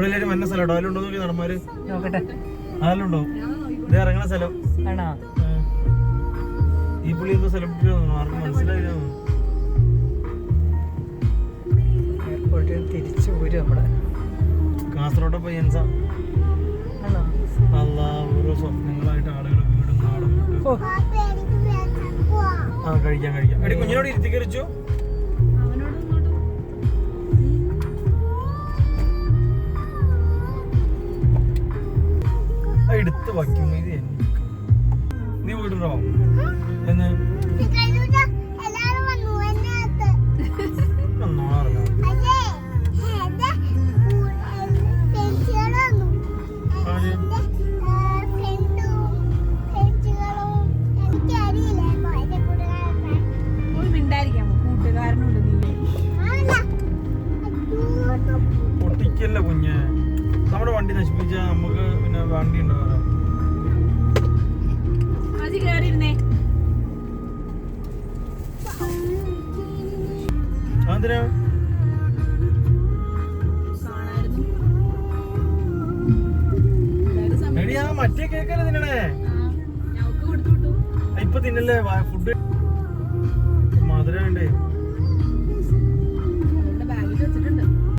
ഇവിടെ എല്ലാവരും വന്ന സ്ഥലം അതിലുണ്ടോ നോക്കി നടന്മാര്. നോക്കട്ടെ. അതിലുണ്ടോ? ഇത് ഇറങ്ങണ സ്ഥലം. ആണോ? ഈ പുള്ളി എന്തോ സെലിബ്രിറ്റി തോന്നുന്നു. ആർക്കും മനസ്സിലായില്ല എയർപോർട്ടിൽ തിരിച്ചു പോരും നമ്മുടെ കാസർഗോഡ് പയ്യൻസ ആണോ? അല്ലാ ഓരോ സ്വപ്നങ്ങളായിട്ട് ആളുകൾ വീടും നാടും. ആ കഴിക്കാം കഴിക്കാം. എടി കുഞ്ഞിനോട് ഇരുത്തി കറിച്ചു എടുത്ത് വയ്ക്കും ഇത്. നീ പോയിട്ടുണ്ടോ എന്ന്. പൊട്ടിക്കല്ല കുഞ്ഞ്? നമ്മുടെ വണ്ടി നശിപ്പിച്ചാൽ നമുക്ക് വണ്ടി അതെന്തിനാ? മറ്റേ കേക്കല്ലേ തിന്നണേ? ഇപ്പൊ തിന്നല്ലേ? ഫുഡ് മധുരം വേണ്ടേ?